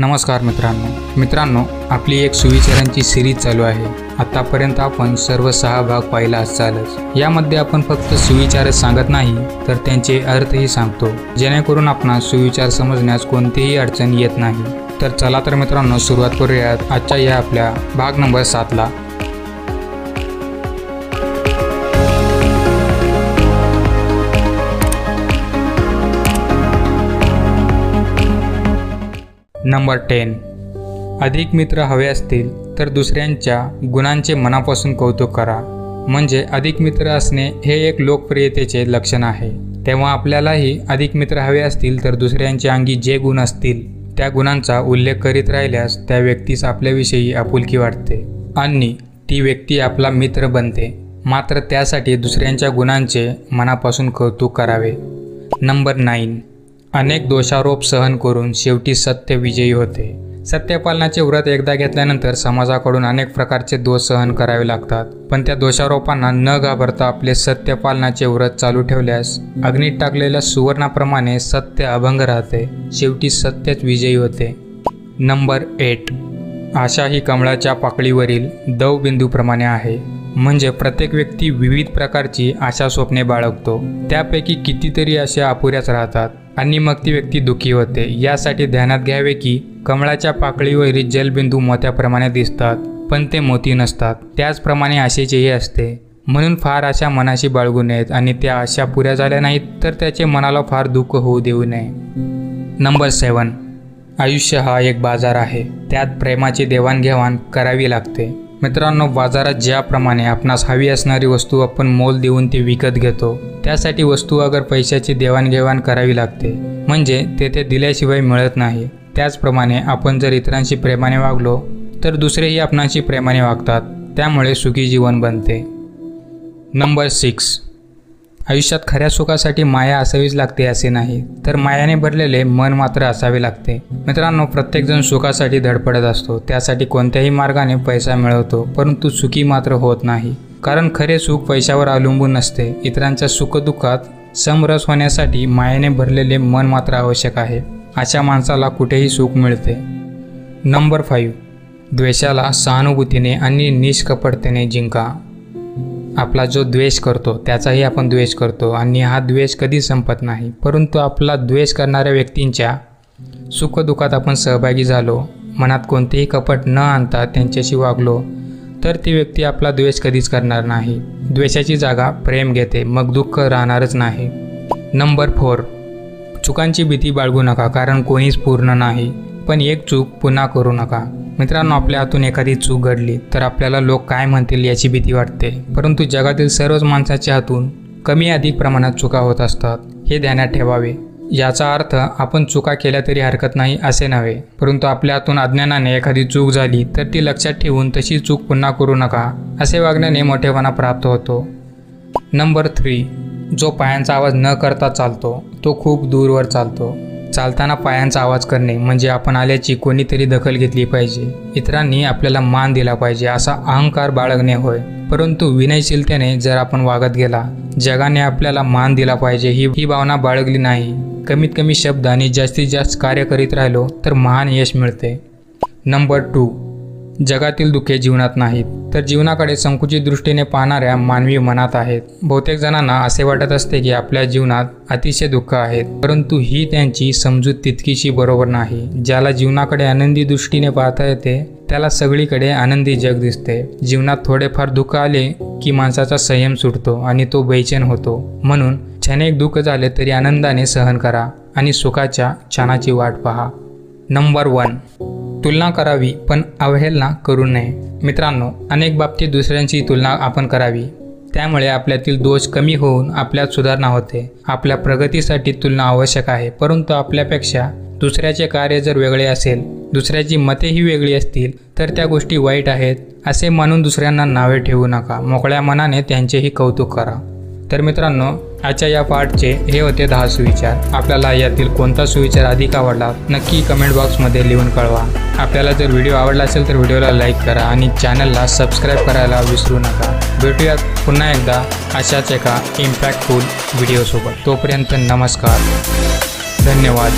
नमस्कार मित्रांनो. मित्रांनो आपली एक सुविचारांची सिरीज चालू आहे. आतापर्यंत आपण सर्व सहा भाग पाहिला असालच यामध्ये आपण फक्त सुविचारच सांगत नाही तर त्यांचे अर्थही सांगतो. जेणेकरून आपणास सुविचार समजण्यास कोणतीही अडचण येत नाही. तर चला तर मित्रांनो सुरुवात करूयात आजच्या या आपल्या भाग नंबर सातला. Number ten. अधिक मित्र हवे असतील तर दुसऱ्यांच्या गुणांचे मनापासून कौतुक करा. म्हणजे अधिक मित्र असणे हे एक लोकप्रियतेचे लक्षण आहे. तेव्हा आपल्यालाही अधिक मित्र हवे असतील तर दुसऱ्यांच्या अंगी जे गुण असतील त्या गुणांचा उल्लेख करीत राहिल्यास त्या व्यक्तीस आपल्याविषयी आपुलकी वाटते. आणि ती व्यक्ती आपला मित्र बनते. मात्र त्यासाठी दुसऱ्यांच्या गुणांचे मनापासून कौतुक करावे. Number nine. अनेक दोषारोप सहन करून शेवटी सत्य विजयी होते. सत्यपालनाचे व्रत एकदा घेतल्यानंतर समाजाकडून अनेक प्रकारचे दोष सहन करावे लागतात. पण त्या दोषारोपांना न घाबरता आपले सत्यपालनाचे व्रत चालू ठेवल्यास अग्नीत टाकलेल्या सुवर्णाप्रमाणे सत्य अभंग राहते. शेवटी सत्यच विजयी होते. Number eight. आशा ही कमळाच्या पाकळीवरील दव बिंदूप्रमाणे आहे. म्हणजे प्रत्येक व्यक्ती विविध प्रकारची आशा स्वप्ने बाळगतो. त्यापैकी कितीतरी अशा अपुऱ्याच राहतात. आणि मग ती व्यक्ती दुःखी होते. यासाठी ध्यानात घ्यावे की कमळाच्या पाकळीवरील जलबिंदू मोत्याप्रमाणे दिसतात पण ते मोती नसतात. त्याचप्रमाणे आशेचेही असते. म्हणून फार आशा मनाशी बाळगू नयेत आणि त्या आशा पुऱ्या झाल्या नाहीत तर त्याचे मनाला फार दुःख होऊ देऊ नये. नंबर सेवन आयुष्य हा एक बाजार आहे. त्यात प्रेमाची देवाणघेवाण करावी लागते. मित्रांनो बाजारात ज्याप्रमाणे आपणास हवी असणारी वस्तू आपण मोल देऊन ती विकत घेतो त्यासाठी वस्तू अगर पैशाची देवाणघेवाण करावी लागते म्हणजे तेथे दिल्याशिवाय मिळत नाही. त्याचप्रमाणे आपण जर इतरांशी प्रेमाने वागलो तर दुसरेही आपणाशी प्रेमाने वागतात त्यामुळे सुखी जीवन बनते. Number six. आयुष्यात खऱ्या सुखासाठी माया असावीच लागते असे नाही. तर मायाने भरलेले मन मात्र असावे लागते. मित्रांनो प्रत्येकजण सुखासाठी धडपडत असतो. त्यासाठी कोणत्याही मार्गाने पैसा मिळवतो परंतु सुखी मात्र होत नाही. कारण खरे सुख पैशावर अवलंबून नसते. इतरांच्या सुखदुःखात समरस होण्यासाठी मायाने भरलेले मन मात्र आवश्यक आहे. अशा माणसाला कुठेही सुख मिळते. Number five. द्वेषाला सहानुभूतीने आणि निष्कपटतेने जिंका. आपला जो द्वेष करतो त्याचाही आपण द्वेष करतो आणि हा द्वेष कधी संपत नाही. परंतु आपला द्वेष करणाऱ्या व्यक्तींच्या सुखदुःखात आपण सहभागी झालो मनात कोणतेही कपट न आणता त्यांच्याशी वागलो तर ती व्यक्ती आपला द्वेष कधीच करणार नाही. द्वेषाची जागा प्रेम घेते मग दुःख राहणारच नाही. Number four. चुकांची भीती बाळगू नका कारण कोणीच पूर्ण नाही. पण एक चूक पुन्हा करू नका. मित्रांनो आपल्या हातून एखादी चूक घडली तर आपल्याला लोक काय म्हणतील याची भीती वाटते. परंतु जगातील सर्वच माणसाच्या हातून कमी अधिक प्रमाणात चुका होत असतात हे ध्यानात ठेवावे. याचा अर्थ आपण चुका केल्या तरी हरकत नाही असे नव्हे. परंतु आपल्या हातून अज्ञानाने एखादी चूक झाली तर ती लक्षात ठेवून तशी चूक पुन्हा करू नका असे वागण्याने मोठेपणा प्राप्त होतो. नंबर थ्री जो पायांचा आवाज न करता चालतो तो खूप दूरवर चालतो. चालताना पायांचा आवाज करणे म्हणजे आपण आल्याची कोणीतरी दखल घेतली पाहिजे. इतरांनी आपल्याला मान दिला पाहिजे असा अहंकार बाळगणे होय. परंतु विनयशीलतेने जर आपण वागत गेला जगाने आपल्याला मान दिला पाहिजे ही ही भावना बाळगली नाही. कमीत कमी शब्द आणि जास्तीत जास्त कार्य करीत राहिलो तर महान यश मिळते. Number two. जगातील दुःखे जीवनात नाहीत. तर जीवनाकडे संकुचित दृष्टीने पाहणाऱ्या मानवी मनात आहेत. बहुतेक जणांना असे वाटत असते की आपल्या जीवनात अतिशय दुःख आहेत. परंतु ही त्यांची समजूत तितकीशी बरोबर नाही. ज्याला जीवनाकडे आनंदी दृष्टीने पाहता येते त्याला सगळीकडे आनंदी जग दिसते. जीवनात थोडेफार दुःख आले की माणसाचा संयम सुटतो आणि तो बेचैन होतो. म्हणून क्षणिक दुःख झाले तरी आनंदाने सहन करा आणि सुखाच्या क्षणाची वाट पहा. Number one. तुलना करावी पण अवहेलना करू नये. मित्रांनो अनेक बाबतीत दुसऱ्यांची तुलना आपण करावी. त्यामुळे आपल्यातील दोष कमी होऊन आपल्यात सुधारणा होते. आपल्या प्रगतीसाठी तुलना आवश्यक आहे परंतु आपल्यापेक्षा दुसऱ्याचे कार्य जर वेगळे असेल दुसऱ्याची मतेही वेगळी असतील तर त्या गोष्टी वाईट आहेत असे मानून दुसऱ्यांना नावे ठेवू नका. मोकळ्या मनाने त्यांचेही कौतुक करा. तर मित्रांनो आजच्या या पार्टचे हे होते दहा सुविचार. आपल्याला यातील कोणता सुविचार अधिक आवडला नक्की कमेंट बॉक्समध्ये लिहून कळवा. आपल्याला जर व्हिडिओ आवडला असेल तर व्हिडिओला लाईक करा आणि चॅनलला सबस्क्राईब करायला विसरू नका. भेटूयात पुन्हा एकदा अशाच एका इम्पॅक्टफुल व्हिडिओसोबत तोपर्यंत नमस्कार. धन्यवाद.